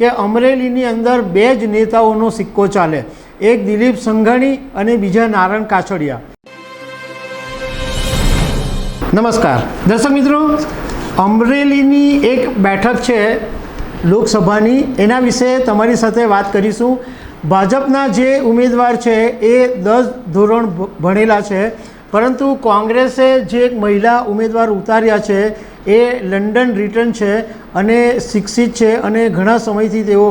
કે અમરેલીની અંદર બે જ નેતાઓનો સિક્કો ચાલે. એક દિલીપ સંઘાણી અને બીજા નારણ કાછડિયા. નમસ્કાર. દર્શક મિત્રો, અમરેલીની એક બેઠક છે લોકસભાની. એના વિશે તમારી સાથે વાત કરીશું. ભાજપના જે ઉમેદવાર છે એ દસ ધોરણ ભણેલા છે. પરંતુ કોંગ્રેસે જે એક મહિલા ઉમેદવાર ઉતાર્યા છે એ લંડન રિટર્ન છે અને શિક્ષિત છે અને ઘણા સમયથી તેઓ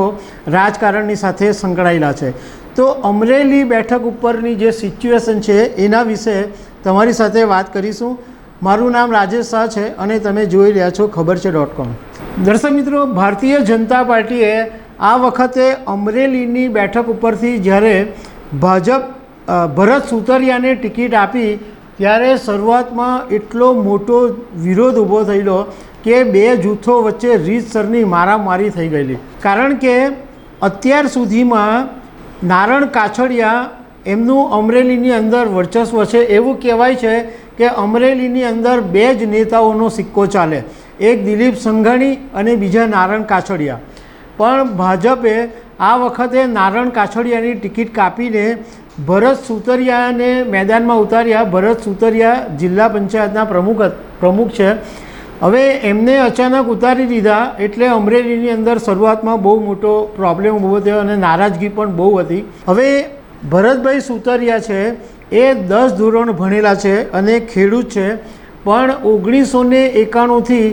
રાજકારણની સાથે સંકળાયેલા છે. તો અમરેલી બેઠક ઉપરની જે સિચ્યુએશન છે એના વિશે તમારી સાથે વાત કરીશું. મારું નામ રાજેશ શાહ છે અને તમે જોઈ રહ્યા છો ખબર છે ડોટ કોમ દર્શક મિત્રો, ભારતીય જનતા પાર્ટીએ આ વખતે અમરેલીની બેઠક ઉપરથી જ્યારે ભાજપ ભરત સુતરિયાને ટિકિટ આપી ત્યારે શરૂઆતમાં એટલો મોટો વિરોધ ઊભો થયેલો કે બે જૂથો વચ્ચે રીતસરની મારામારી થઈ ગયેલી. કારણ કે અત્યાર સુધીમાં નારણ કાછડિયા એમનું અમરેલીની અંદર વર્ચસ્વ છે. એવું કહેવાય છે કે અમરેલીની અંદર બે જ નેતાઓનો સિક્કો ચાલે. એક દિલીપ સંઘાણી અને બીજા નારણ કાછડિયા. પણ ભાજપે આ વખતે નારણ કાછડિયાની ટિકિટ કાપીને ભરત સુતરિયાને મેદાનમાં ઉતાર્યા. ભરત સુતરિયા જિલ્લા પંચાયતના પ્રમુખ પ્રમુખ છે. હવે એમને અચાનક ઉતારી દીધા એટલે અમરેલીની અંદર શરૂઆતમાં બહુ મોટો પ્રોબ્લેમ ઊભો થયો અને નારાજગી પણ બહુ હતી. હવે ભરતભાઈ સુતરિયા છે એ દસ ધોરણ ભણેલા છે અને ખેડૂત છે. પણ ઓગણીસો ને એકાણુંથી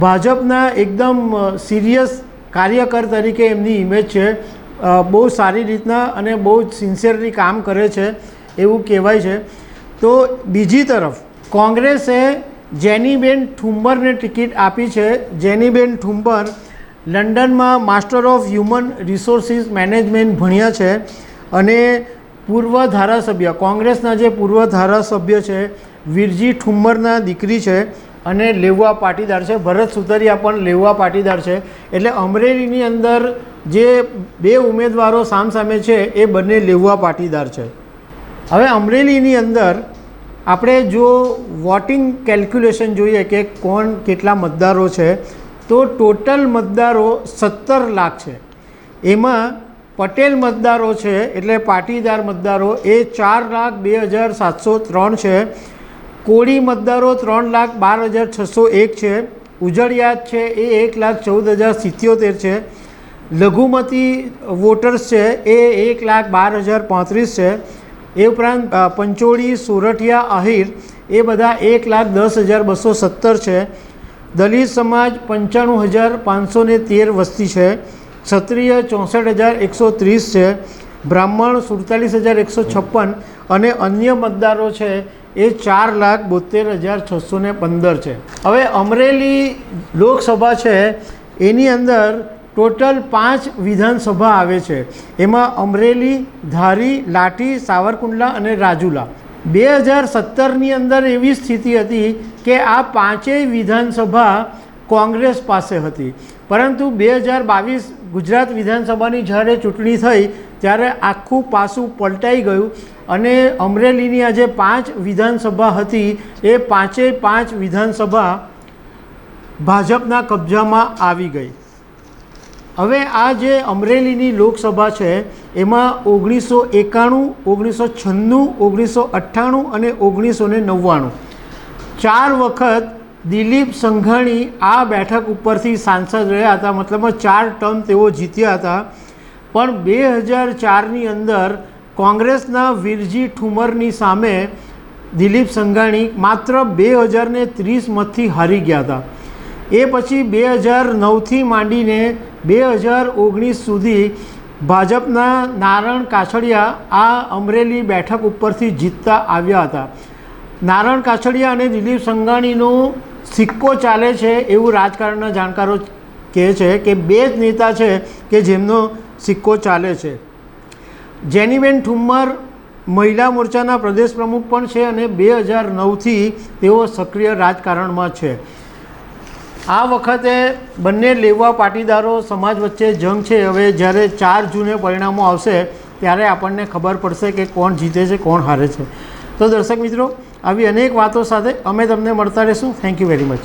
ભાજપના એકદમ સિરિયસ કાર્યકર તરીકે એમની ઇમેજ છે. બહુ સારી રીતના અને બહુ સિન્સિયરલી કામ કરે છે, એવું કહેવાય છે. તો બીજી તરફ, કોંગ્રેસે જેનીબેન ઠુંબરને ટિકિટ આપી છે. જેનીબેન ઠુંબર લંડનમાં master of human resources management ભણ્યા છે અને પૂર્વ ધારાસભ્ય, કોંગ્રેસના જે પૂર્વ ધારાસભ્ય છે, વીરજી ઠુમ્મરના દીકરી છે અને લેવા પાટીદાર છે. ભરત સુતરિયા પણ લેવા પાટીદાર છે. એટલે અમરેલીની અંદર જે બે ઉમેદવારો સામસામે છે, એ બંને લેવા પાટીદાર છે. હવે અમરેલીની અંદર આપણે જો વોટિંગ કેલ્ક્યુલેશન જોઈએ કે કોણ કેટલા મતદારો છે, તો ટોટલ મતદારો સત્તર લાખ છે. એમાં પટેલ મતદારો છે, એટલે પાટીદાર મતદારો એ ચાર લાખ બે હજાર સાતસો ત્રણ છે. કોળી મતદારો ત્રણ લાખ બાર હજાર છસો એક છે. ઉજળિયાત છે, એ એક લાખ ચૌદ હજાર સિત્યોતેર છે. લઘુમતી વોટર્સ છે, એ એક લાખ બાર હજાર પાંત્રીસ છે. એ ઉપરાંત પંચોળી, સોરઠિયા, આહિર, એ બધા એક લાખ દસ હજાર બસો સત્તર છે. દલિત સમાજ પંચાણું હજાર પાંચસો ને તેર વસ્તી છે. ક્ષત્રિય ચોસઠ હજાર એકસો ત્રીસ છે. બ્રાહ્મણ સુડતાલીસ હજાર એકસો છપ્પન અને અન્ય મતદારો છે, એ ચાર લાખ બોતેર હજાર છસો ને પંદર છે. હવે અમરેલી લોકસભા છે, એની અંદર ટોટલ પાંચ વિધાનસભા આવે છે. એમાં અમરેલી, ધારી, લાઠી, સાવરકુંડલા અને રાજુલા. બે હજાર સત્તરની અંદર એવી સ્થિતિ હતી કે આ પાંચેય વિધાનસભા કોંગ્રેસ પાસે હતી. પરંતુ બે હજાર બાવીસ ગુજરાત વિધાનસભાની જ્યારે ચૂંટણી થઈ, ત્યારે આખું પાસું પલટાઈ ગયું અને અમરેલીની આ જે પાંચ વિધાનસભા હતી. એ પાંચેય પાંચ વિધાનસભા ભાજપના કબજામાં આવી ગઈ. હવે આ જે અમરેલીની લોકસભા છે, એમાં ઓગણીસો એકાણું, ઓગણીસો છન્નું, ઓગણીસો અઠ્ઠાણું અને ઓગણીસો ને નવ્વાણું. ચાર વખત દિલીપ સંઘાણી આ બેઠક ઉપરથી સાંસદ રહ્યા હતા મતલબમાં ચાર ટર્મ તેઓ જીત્યા હતા. પણ બે હજાર ચારની અંદર કોંગ્રેસના વીરજી ઠુમરની સામે દિલીપ સંઘાણી માત્ર બે હજારને ત્રીસ મતથી હારી ગયા હતા. એ પછી બે હજાર નવથી માંડીને બે હજાર ઓગણીસ સુધી ભાજપના નારણ કાછડિયા આ અમરેલી બેઠક ઉપરથી જીતતા આવ્યા હતા. નારણ કાછડિયા અને દિલીપ સંઘાણીનો સિક્કો ચાલે છે એવું રાજકારણના જાણકારો કહે છે કે બે જ નેતા છે કે જેમનો સિક્કો ચાલે છે. જેનીબેન ઠુમ્મર મહિલા મોરચાના પ્રદેશ પ્રમુખ પણ છે અને બે હજાર નવથી તેઓ સક્રિય રાજકારણમાં છે. આ વખતે બંને લેવા પાટીદારો સમાજ વચ્ચે જંગ છે. હવે જ્યારે ચાર જૂને પરિણામો આવશે, ત્યારે આપણને ખબર પડશે કે કોણ જીતે છે, કોણ હારે છે. તો દર્શક મિત્રો, આવી અનેક વાતો સાથે અમે તમને મળતા રહીશું. Thank you very much